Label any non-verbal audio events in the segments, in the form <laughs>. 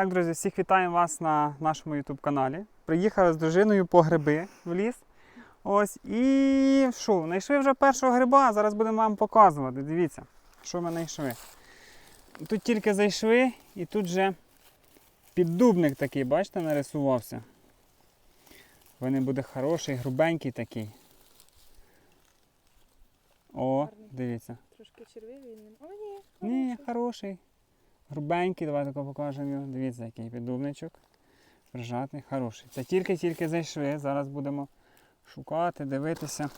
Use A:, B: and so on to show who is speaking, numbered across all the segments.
A: Так, друзі, всіх вітаємо вас на нашому YouTube каналі. Приїхали з дружиною по гриби в ліс. Ось і що, знайшли вже першого гриба, зараз будемо вам показувати. Дивіться, що ми знайшли. Тут тільки зайшли, і тут вже піддубник такий, бачите, нарисувався. Він буде хороший, грубенький такий. О, дивіться.
B: Трошки червивий. О, ні.
A: Ні,
B: хороший.
A: Грубенький, давайте покажемо його. Дивіться, який піддубничок. Прижатний, хороший. Це тільки-тільки зайшли. Зараз будемо шукати, дивитися.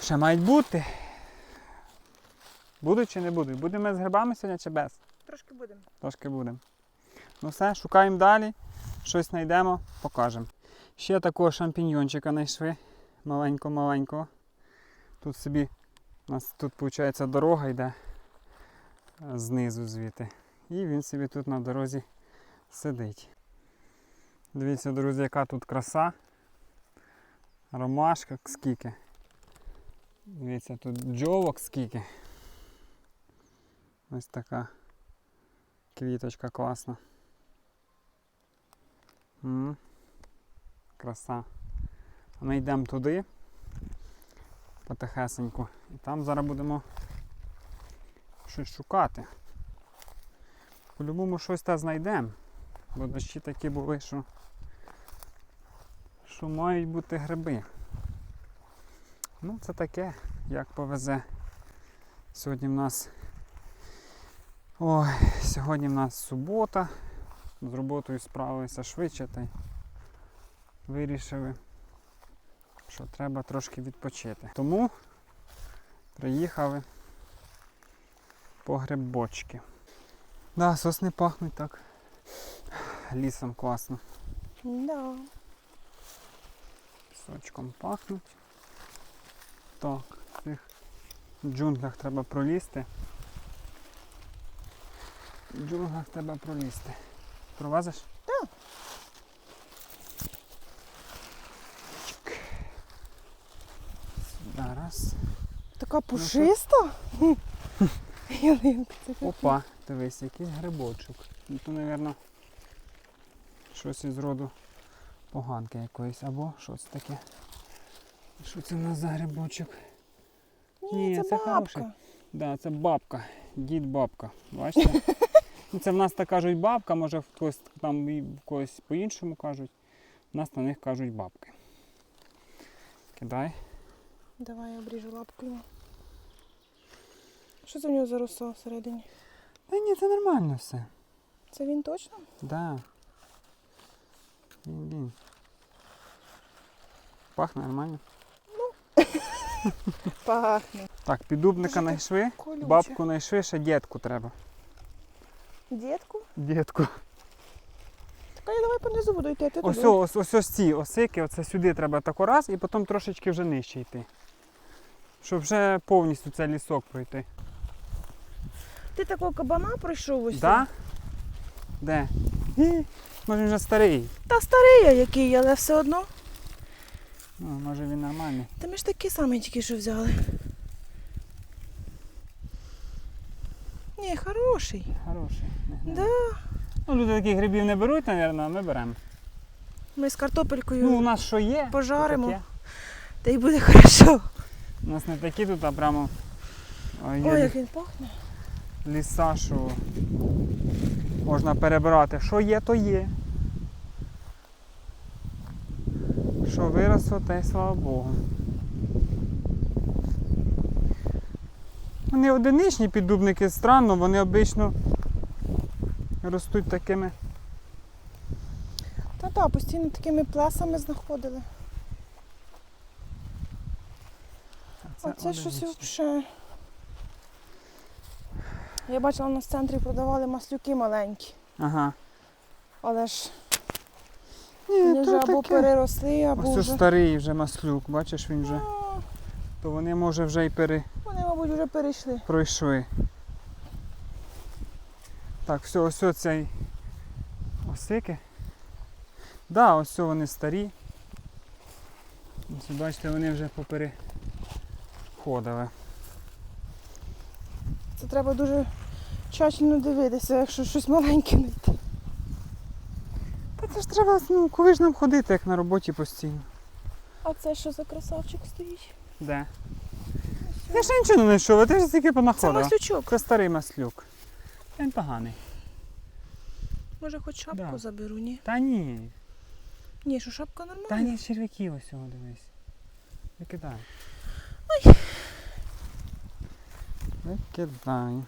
A: Ще мають бути. Будуть чи не будуть? Будемо з грибами сьогодні чи без?
B: Трошки будемо.
A: Трошки будемо. Ну все, шукаємо далі. Щось знайдемо, покажемо. Ще такого шампіньйончика знайшли. Маленько-маленького. Тут собі у нас тут виходить дорога йде знизу звідти. І він собі тут на дорозі сидить. Дивіться, друзі, яка тут краса. Ромашка скільки. Дивіться, тут джолок скільки. Ось така квіточка класна. М, Краса. Ми йдемо туди потихесеньку. І там зараз будемо щось шукати. По-любому щось та знайдемо. Бо дощі такі були, що, що мають бути гриби. Ну, це таке, як повезе. Сьогодні в нас. Ой, сьогодні в нас субота. З роботою справилися швидше та й вирішили, що треба трошки відпочити. Тому приїхали по грибочки. Да, сосни пахнуть так. Лісом класно.
B: Да.
A: Пісочком пахнуть. Так, в цих джунглях треба пролізти. В джунглях треба пролізти. Провазиш?
B: Так.
A: Чик. Сюди раз.
B: Така пушиста. <laughs> Така.
A: Опа, дивись, якийсь грибочок. Ну то, мабуть, щось із роду поганки якоїсь або щось таке. Що це в нас за грибочок?
B: Ні,
A: Ні,
B: це,
A: це
B: бабка.
A: хороший. Да, це бабка, дід бабка. Бачите? <laughs> Ну, це в нас так кажуть бабка, може когось там і когось по-іншому кажуть. У нас на них кажуть бабки. Кидай.
B: Давай я обріжу лапкою. Що це в нього за роса всередині?
A: Та ні, це нормально все.
B: Це він точно?
A: Да. Він, він. Пахне нормально. <laughs>
B: Пахне.
A: Так, піддубника знайшли, бабку знайшли, ще дітку треба.
B: Дітку?
A: Дітку.
B: Так я давай понизу буду йти, а ти
A: Ось,
B: туди.
A: ось, ось, ось ці осики, оце сюди треба тако раз і потім трошечки вже нижче йти. Щоб вже повністю цей лісок пройти.
B: Ти такого кабана пройшов ось.
A: Да? Де? Гі, Може він вже старий.
B: Та старий я який, але все одно.
A: Ну, може він нормальний.
B: Та ми ж такі самі тільки що взяли. Ні, хороший.
A: Хороший. не.
B: Да.
A: Ну, люди таких грибів не беруть, мабуть, а ми беремо.
B: Ми з картопелькою
A: Ну, у нас що є?
B: пожаримо.
A: таке.
B: Та й буде <laughs> хорошо.
A: У нас не такі тут, а прямо о, є
B: Ой, як він пахне.
A: Ліса, що можна перебирати. Що є, то є. Що виросло, те й слава Богу. Вони одиничні піддубники, странно, вони обично ростуть такими.
B: Та так, постійно такими плесами знаходили.
A: а
B: Оце щось взагалі. Я бачила, у нас в центрі продавали маслюки маленькі,
A: Ага.
B: але ж
A: Ні,
B: вони вже або
A: таке.
B: переросли, або
A: Ось
B: вже.
A: старий вже маслюк, бачиш, він вже.
B: А,
A: То вони може вже й пере...
B: Вони, мабуть, вже перейшли.
A: пройшли. Так, все, ось цей осики. Так, да, ось вони старі. Ось, бачите, вони вже попереходили.
B: Це треба дуже тщательно дивитися, якщо щось маленьке знайти.
A: Та це ж треба, ну, коли ж нам ходити, як на роботі постійно.
B: А це що за красавчик стоїть?
A: Де? Я ще нічого не знайшов, а ти ж тільки
B: Це
A: понаходила.
B: маслючок.
A: Це старий маслюк. Він поганий.
B: Може хоч шапку
A: Да.
B: заберу, ні?
A: Та ні.
B: Ні, що шапка нормальна.
A: Та ні, черв'яків ось цього дивись. Викидай. Викидай.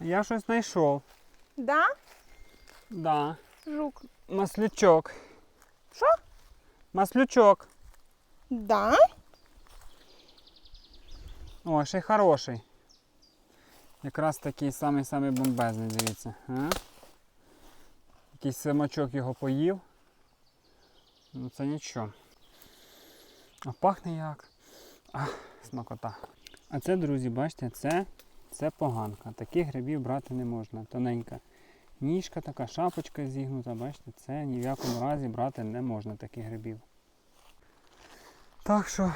A: Я щось знайшов.
B: Да?
A: Да.
B: Жук.
A: Маслючок.
B: Що?
A: Маслючок.
B: Да?
A: О, ще й хороший. Якраз такий самий-самий бомбезний, дивіться. А? Якийсь самочок його поїв. Ну це нічого. А пахне як. А, смакота. А це, друзі, бачите, це, це поганка. Таких грибів брати не можна. Тоненька ніжка, така шапочка зігнута, бачите, це ні в якому разі брати не можна таких грибів. Так що,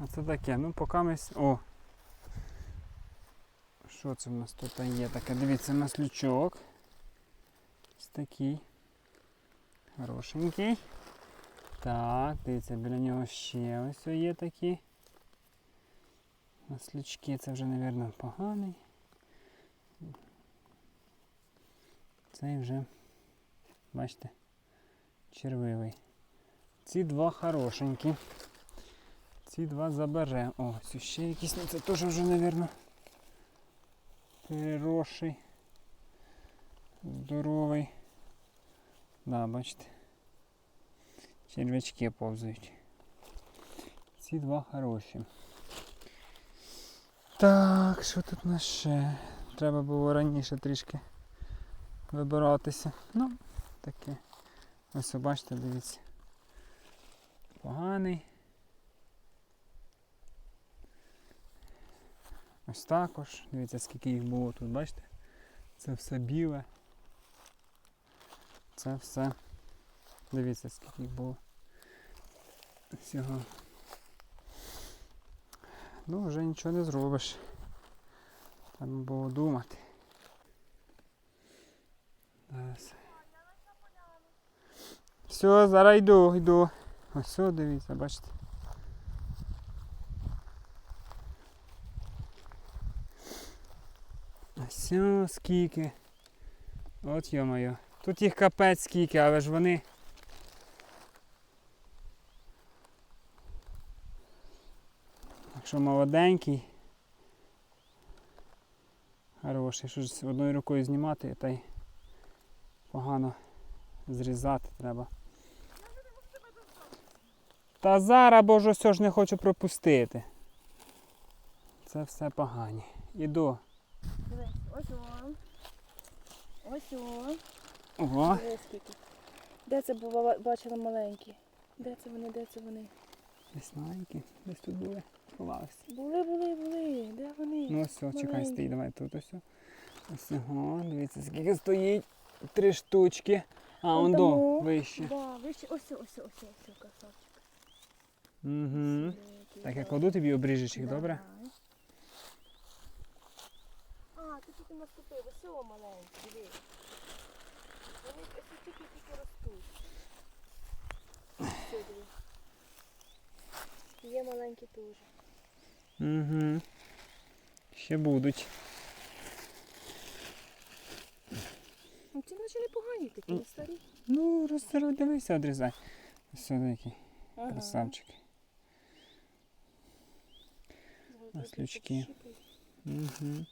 A: оце таке. Ну, поки ми. О! Що це в нас тут є таке? Дивіться, маслючок. Ось такий. Хорошенький. Так, дивіться, біля нього ще ось є такі. Маслючки, це вже, мабуть, поганий. Цей вже, бачите, червивий. Ці два хорошенькі. Ці два забере. О, ще якісь, ну це теж вже, мабуть, переросший. Здоровий. Да, бачите. Черв'ячки повзають. Ці два хороші. Так, що тут у нас ще? Треба було раніше трішки вибиратися. Ну, таке. Ось бачите, дивіться. Поганий. Ось також. Дивіться, скільки їх було тут, бачите? Це все біле. Це все. Дивіться, скільки їх було. Всього. Ну, вже нічого не зробиш. Треба було думати. Зараз. Все, зараз йду, йду. Ось все, дивіться, бачите. Ось скільки. От йо-моє. Тут їх капець скільки, але ж вони. Якщо молоденький. Хороший, що ж одною рукою знімати та й погано зрізати треба. Та зараз, бо ж ось ж не хочу пропустити. Це все погані. Іду.
B: Дивись, ось он. Ось он.
A: Ого.
B: Дивись скільки. Де це бува, бачила маленькі? Де це вони, де це вони?
A: Десь десь тут були. Сховалися.
B: Були, були, були. Де вони?
A: Ну все, чекай, стій, давай тут ось. Ось ого, дивіться, скільки стоїть. Три штучки. А, он до, вище.
B: Да, вище. Ось, ось, ось, ось, ось, красавчик.
A: Угу. Так, я кладу тобі обріжеш їх, добре?
B: А, ти тільки наступив, ось о маленький, диви. Вони ось тільки тільки ростуть. Ось, диви. Є маленькі теж.
A: Угу. Ще будуть.
B: Ну ці наче непогані такі, не старі.
A: Ну, розтирай, дивися, одрізай. Ось такий
B: Ага.
A: красавчик. Маслючки. Угу.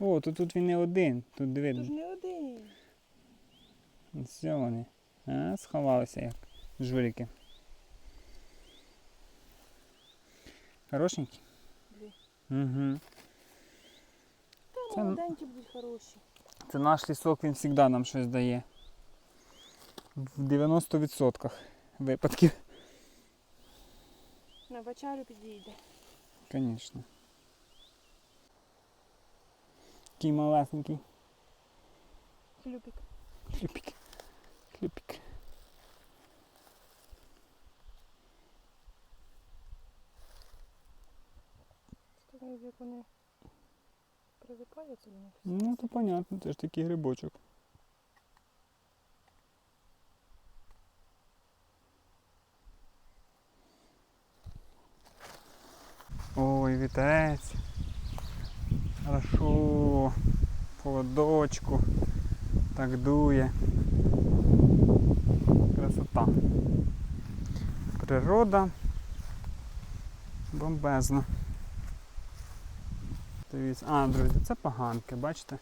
A: О, то тут він не один. Тут диви,
B: не один.
A: все вони. А, сховалися як жуліки. Хорошенькі?
B: Дві.
A: Угу.
B: Та
A: Це-
B: молоденькі будуть хороші.
A: Це наш лісок, він завжди нам щось дає. В 90% випадків.
B: На бачарю підійде.
A: Звісно. Такий малесенький.
B: Хлюпик.
A: Хлюпик. Хлюпик.
B: Скажи, як вони прилипає це мені.
A: Ну, то понятно, це ж такий грибочок. Ой, вітерець. Хорошо. Холодочку. Так дує. Красота. Природа. Бомбезна. Дивіться. А, друзі, це поганки, бачите?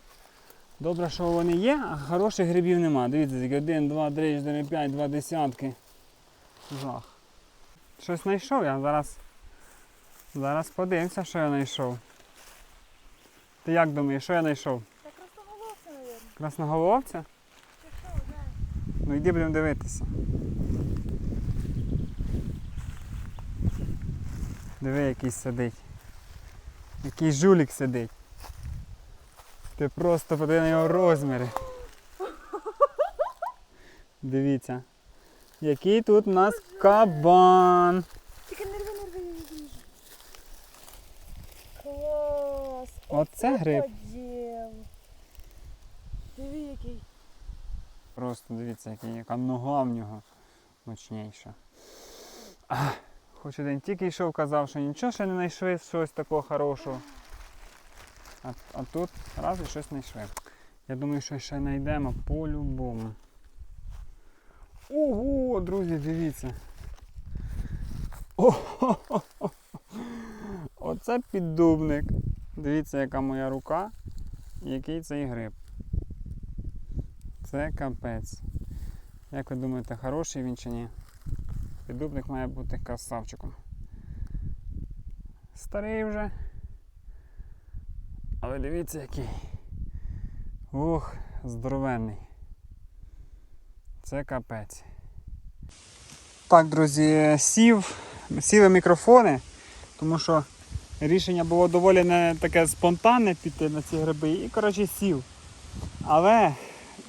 A: Добре, що вони є, а хороших грибів нема. Дивіться, тільки один, два, три, чотири, п'ять, два десятки. Жах. Щось знайшов я зараз. Зараз подивимося, що я знайшов. Ти як думаєш, що я знайшов?
B: Та красноголовця, мабуть.
A: Красноголовця?
B: Що, де?
A: Ну йди будемо дивитися. Диви, який сидить. Який жулік сидить. Ти просто подиви на його розміри. Дивіться. Який тут у нас кабан.
B: Тільки не рви, не рви, я не вижу. Клас!
A: Оце гриб.
B: Диви, який.
A: Просто дивіться, який, яка нога в нього мощніша. Ах, Хоч один тільки йшов, казав, що нічого ще не знайшли щось такого хорошого. А, а тут раз і щось знайшли. Я думаю, що ще знайдемо по-любому. Ого, друзі, дивіться. О-хо-хо-хо. Оце піддубник. Дивіться, яка моя рука і який цей гриб. Це капець. Як ви думаєте, хороший він чи ні? Піддубник має бути красавчиком. Старий вже. Але дивіться який. Ух, здоровенний. Це капець. Так, друзі, сів, сіли мікрофони, тому що рішення було доволі не таке спонтанне піти на ці гриби. І коротше сів. Але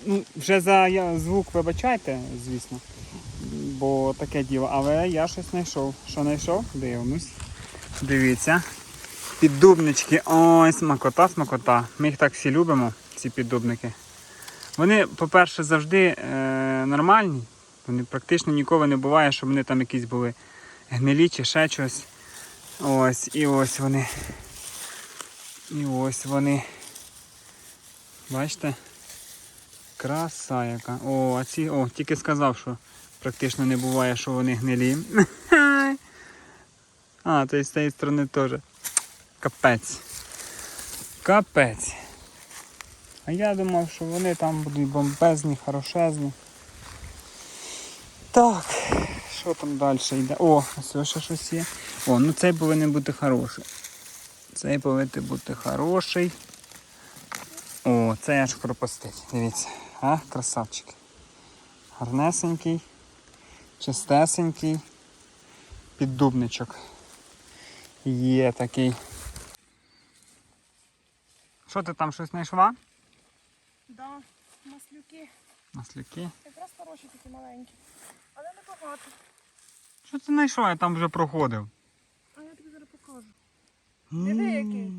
A: ну, вже за звук вибачайте, звісно. Бо таке діло. Але я щось знайшов. Що знайшов? Дивимось. Дивіться. Піддубнички. Ой, смакота, смакота. Ми їх так всі любимо, ці піддубники. Вони, по-перше, завжди е, нормальні. Вони практично ніколи не буває, щоб вони там якісь були гнилі чи ще щось. Ось, і ось вони. І ось вони. Бачите? Краса яка. О, а ці, о, тільки сказав, що практично не буває, що вони гнилі. <laughs> А, то й з цієї сторони теж. Капець. Капець. А я думав, що вони там будуть бомбезні, хорошезні. Так, що там далі йде? О, ось ще щось є. О, ну цей повинен бути хороший. Цей повинен бути хороший. О, це аж хропостить. Дивіться. А, красавчик. Гарнесенький, чистесенький. Піддубничок. Є такий. Що ти там щось знайшла?
B: Да, маслюки.
A: Маслюки.
B: Якраз хороші такі маленькі. Але не багато.
A: Що ти знайшла? Я там вже проходив.
B: А я тобі зараз покажу. Диви, який.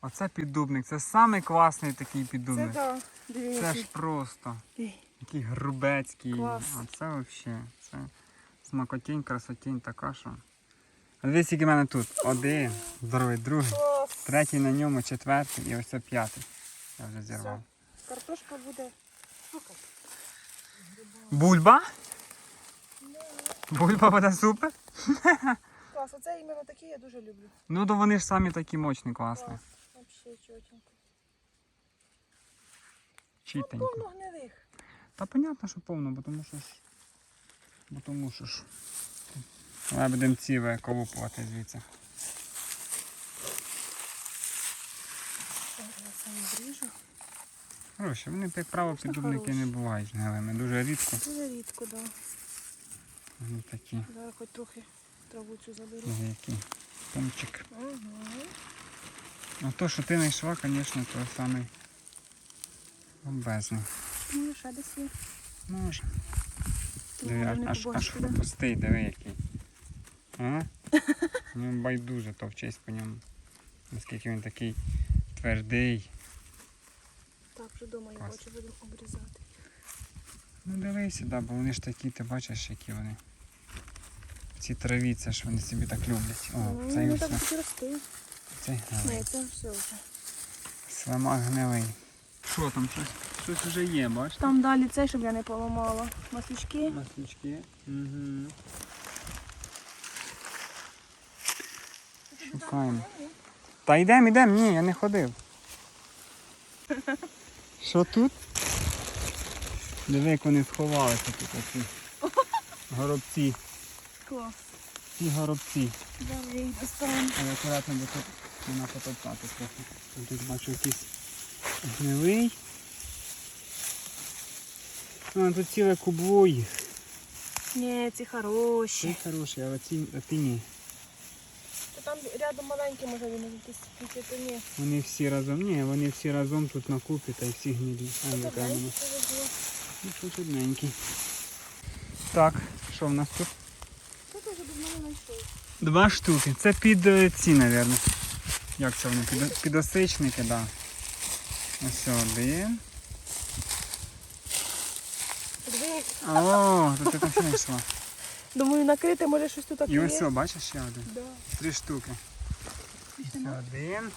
A: Оце піддубник. Це самий класний такий
B: Це
A: піддубник.
B: да.
A: Це ж просто.
B: Ей.
A: Такий грубецький.
B: Клас.
A: А це взагалі. Це смакотінь, красотінь така, що. А Дивись, скільки в мене тут. Один, здоровий, другий,
B: Клас.
A: третій на ньому, четвертий і ось це п'ятий. Я вже зірвав.
B: Картошка буде. Слухай.
A: Бульба? Бульба буде супер?
B: Клас, оце іменно такі я дуже люблю.
A: Ну то вони ж самі такі мочні, класні.
B: Клас. Вообще чотенько.
A: Чітенько.
B: Повно гнилих.
A: Та понятно, що повно, бо тому що ж. Бо тому що ж. Давай будемо ці виколупувати звідси.
B: Так.
A: Хороші, вони, як правило, піддубники не бувають гнилими. Дуже рідко.
B: Дуже рідко, да.
A: Вони такі.
B: Зараз хоч трохи траву цю заберу.
A: Диви, який Томчик.
B: Угу.
A: А то, що ти знайшла, звісно, то самий бомбезний.
B: Ну, ще десь є.
A: Може.
B: Ну,
A: Диви, аж, аж, аж
B: побачиш,
A: хрупостий, диви який. А? <laughs> Ну, байдуже товчись по ньому. Наскільки він такий твердий.
B: Так, вже вдома я
A: Клас.
B: хочу будемо обрізати.
A: Ну дивися, да, бо вони ж такі, ти бачиш, які вони. Ці траві, це ж вони собі так люблять. О,
B: Ну,
A: цей
B: вони
A: ось,
B: так рости.
A: гнилий.
B: Ні, це все вже.
A: Слимак гнилий. Що там, щось, щось вже є, бачиш?
B: Там далі цей, щоб я не поламала. Маслючки.
A: Маслючки. Угу. Шукаємо. Та йдемо, йдемо, ні, я не ходив. <laughs> Що тут? Диви, як вони сховалися тут оці. Горобці.
B: Клас.
A: Ці горобці.
B: Давай їх достанемо.
A: Але акуратно, бо тут вона потоптати трохи. Тут бачу якийсь гнилий. А, тут ціле кубло їх.
B: Ні, ці хороші.
A: Ці хороші, але ці, а ті ні.
B: Та там рядом маленькі, може вони якісь то ні.
A: Вони всі разом. Ні, вони всі разом тут на купі та й всі гнилі. А
B: це було.
A: Ну, щось одненький. Так, що в нас тут?
B: Ти вже без мене знайшов?
A: Два штуки. Це під е, ці, мабуть. Як це вони? Під, підосичники, так. Да. Ось один.
B: Дивись.
A: О, тут ти ще знайшла.
B: Думаю, накрити, може щось тут таке
A: І ось,
B: є.
A: бачиш ще один.
B: Да.
A: Три штуки. Ось один.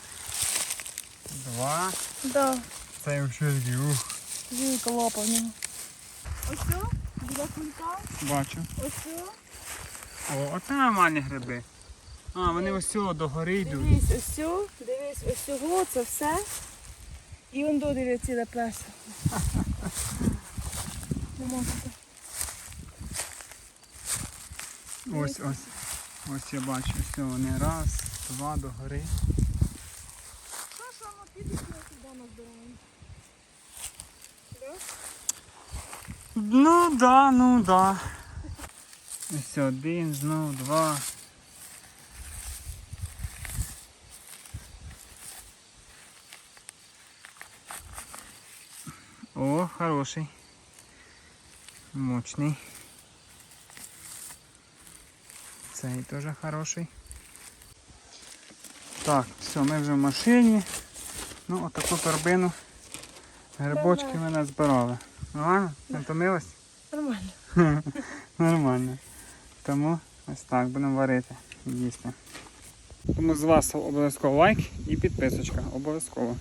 A: Два.
B: Да.
A: Це вже такий, ух.
B: Жінка лапа в нього. Ось що? Біля кулька.
A: Бачу.
B: Ось що.
A: О, оце нормальні гриби. А, вони ось цього догори йдуть.
B: Дивись, ось що. Дивись, ось цього, це все. І он до диви ціле плесо. Не.
A: Ось, ось. Ось я бачу, все, вони раз, два догори.
B: Що ж воно піде сюди на здоров'я?
A: Ну да, ну да. Ось один, знов два. О, хороший. Мощний. Цей теж хороший. Так, все, ми вже в машині. Ну, отаку торбину. Грибочки ми назбирали. Нормально? Не втомилась?
B: Нормально. <laughs>
A: Нормально. Тому ось так будемо варити їсти. Тому з вас обов'язково лайк і підписочка. Обов'язково.